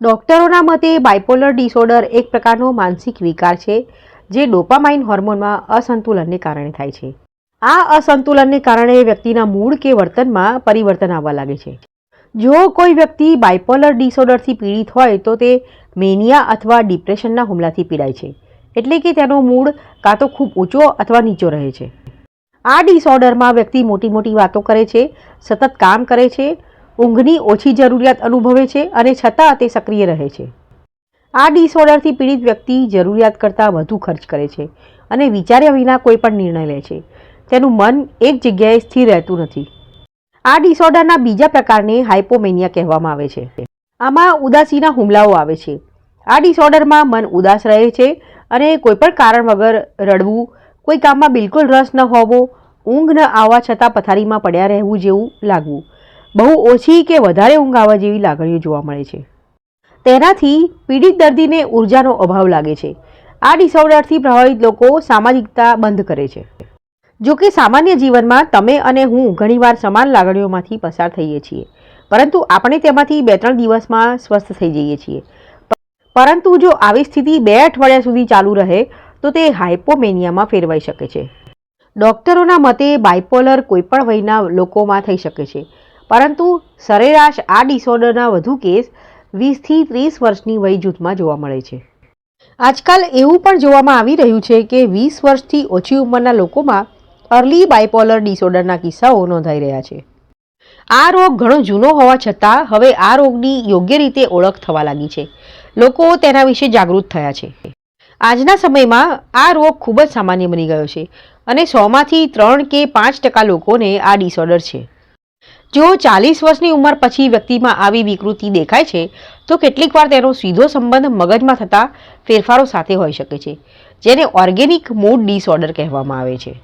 ડોક્ટરોના મતે bipolar disorder એક પ્રકારનો માનસિક વિકાર છે, જે ડોપામાઇન હોર્મોનમાં અસંતુલનને કારણે થાય છે. આ અસંતુલનને કારણે વ્યક્તિના મૂડ કે વર્તનમાં પરિવર્તન આવવા લાગે છે. જો કોઈ વ્યક્તિ બાયપોલર ડિસઓર્ડરથી પીડિત હોય, તો તે મેનિયા અથવા ડિપ્રેશનના હુમલાથી પીડાય છે, એટલે કે તેનો મૂડ કાં તો ખૂબ ઊંચો અથવા નીચો રહે છે. આ ડિસઓર્ડરમાં વ્યક્તિ મોટી મોટી વાતો કરે છે, સતત કામ કરે છે ઊંઘની ઓછી જરૂરિયાત અનુભવે છે અને છતાં તે સક્રિય રહે છે. આ ડિસઓર્ડરથી પીડિત વ્યક્તિ જરૂરિયાત કરતાં વધુ ખર્ચ કરે છે અને વિચાર્યા વિના કોઈ પણ નિર્ણય લે છે. તેનું મન એક જગ્યાએ સ્થિર રહેતું નથી. આ ડિસઓર્ડરના બીજા પ્રકારને હાઇપોમેનિયા કહેવામાં આવે છે. આમાં ઉદાસીના હુમલાઓ આવે છે. આ ડિસઓર્ડરમાં મન ઉદાસ રહે છે અને કોઈપણ કારણ વગર રડવું, કોઈ કામમાં બિલકુલ રસ ન હોવો, ઊંઘ ન આવવા છતાં પથારીમાં પડ્યા રહેવું જેવું લાગવું. બહુ ઓછી કે વધારે ઊંઘ આવવા જેવી લાગણીઓ જોવા મળે છે. તેનાથી પીડિત દર્દીને ઉર્જાનો અભાવ લાગે છે. આ ડિસઓર્ડરથી પ્રભાવિત લોકો સામાજિકતા બંધ કરે છે. જો કે સામાન્ય જીવનમાં તમે અને હું ઘણીવાર સમાન લાગણીઓમાંથી પસાર થઈએ છીએ. પરંતુ આપણે તેમાંથી બે ત્રણ દિવસમાં સ્વસ્થ થઈ જઈએ છીએ. પરંતુ જો આવી સ્થિતિ બે અઠવાડિયા સુધી ચાલુ રહે, તો તે હાઇપોમેનિયામાં ફેરવાઈ શકે છે. ડોક્ટરોના મતે બાયપોલર કોઈપણ વયના લોકોમાં થઈ શકે છે. પરંતુ સરેરાશ આ ડિસઓર્ડરના વધુ કેસ વીસથી ત્રીસ વર્ષની વય જૂથમાં જોવા મળે છે. આજકાલ એવું પણ જોવામાં આવી રહ્યું છે કે વીસ વર્ષથી ઓછી ઉંમરના લોકોમાં અર્લી બાયપોલર ડિસઓર્ડરના કિસ્સાઓ નોંધાઈ રહ્યા છે. આ રોગ ઘણો જૂનો હોવા છતાં હવે આ રોગની યોગ્ય રીતે ઓળખ થવા લાગી છે. લોકો તેના વિશે જાગૃત થયા છે. આજના સમયમાં આ રોગ ખૂબ જ સામાન્ય બની ગયો છે અને સોમાંથી ત્રણ કે પાંચ ટકા લોકોને આ ડિસઓર્ડર છે. જો ચાલીસ વર્ષની ઉંમર પછી વ્યક્તિમાં આવી વિકૃતિ દેખાય છે, તો કેટલીકવાર તેનો સીધો સંબંધ મગજમાં થતા ફેરફારો સાથે હોઈ શકે છે, જેને ઓર્ગેનિક મૂડ ડિસઓર્ડર કહેવામાં આવે છે.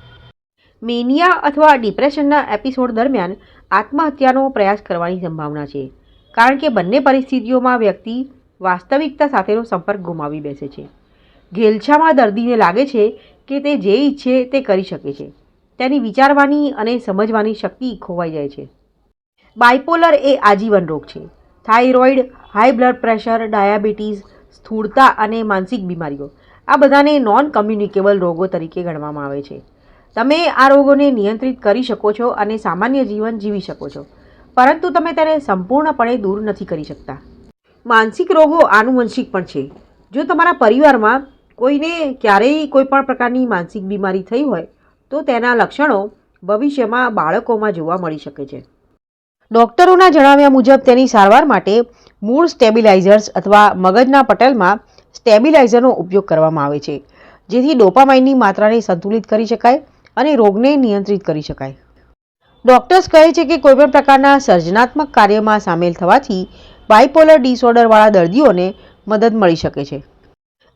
મેનિયા અથવા ડિપ્રેશનના એપિસોડ દરમિયાન આત્મહત્યાનો પ્રયાસ કરવાની સંભાવના છે, કારણ કે બંને પરિસ્થિતિઓમાં વ્યક્તિ વાસ્તવિકતા સાથેનો સંપર્ક ગુમાવી બેસે છે. ઘેલછામાં દર્દીને લાગે છે કે તે જે ઈચ્છે તે કરી શકે છે, તેની વિચારવાની અને સમજવાની શક્તિ ખોવાઈ જાય છે. બાયપોલર એ આજીવન રોગ છે. Thyroid, high blood pressure, diabetes, સ્થૂળતા અને માનસિક બીમારીઓ. આ બધાને નોન કમ્યુનિકેબલ રોગો તરીકે ગણવામાં આવે છે. તમે આ રોગોને નિયંત્રિત કરી શકો છો અને સામાન્ય જીવન જીવી શકો છો. પરંતુ તમે તેને સંપૂર્ણપણે દૂર નથી કરી શકતા. માનસિક રોગો આનુવંશિક પણ છે. જો તમારા પરિવારમાં કોઈને ક્યારેય કોઈપણ પ્રકારની માનસિક બીમારી થઈ હોય, તો તેના લક્ષણો ભવિષ્યમાં બાળકોમાં જોવા મળી શકે છે. ડોક્ટરોના જણાવ્યા મુજબ તેની સારવાર માટે મૂળ સ્ટેબિલાઇઝર્સ અથવા મગજના પટલમાં સ્ટેબિલાઇઝરનો ઉપયોગ કરવામાં આવે છે, જેથી ડોપામાઇનની માત્રાને સંતુલિત કરી શકાય અને રોગને નિયંત્રિત કરી શકાય. ડોક્ટર્સ કહે છે કે કોઈપણ પ્રકારના સર્જનાત્મક કાર્યમાં સામેલ થવાથી બાયપોલર ડિસઓર્ડરવાળા દર્દીઓને મદદ મળી શકે છે.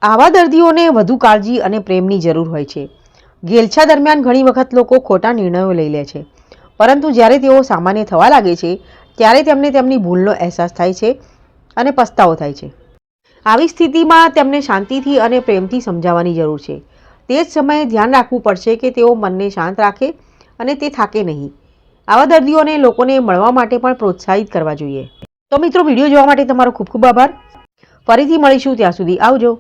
આવા દર્દીઓને વધુ કાળજી અને પ્રેમની જરૂર હોય છે. ઘેલછા દરમિયાન ઘણી વખત લોકો ખોટા નિર્ણયો લઈ લે છે. પરંતુ જ્યારે તેઓ સામાન્ય થવા લાગે છે, ત્યારે તેમને તેમની ભૂલનો અહેસાસ થાય છે અને પસ્તાવો થાય છે. આવી સ્થિતિમાં તેમને શાંતિથી અને પ્રેમથી સમજાવવાની જરૂર છે. તે જ સમયે ધ્યાન રાખવું પડશે કે તેઓ મનને શાંત રાખે અને તે થાકે નહીં. આવા દર્દીઓને લોકોને મળવા માટે પણ પ્રોત્સાહિત કરવા જોઈએ. તો મિત્રો, વીડિયો જોવા માટે તમારો ખૂબ ખૂબ આભાર. ફરીથી મળીશું ત્યાં સુધી. આવજો.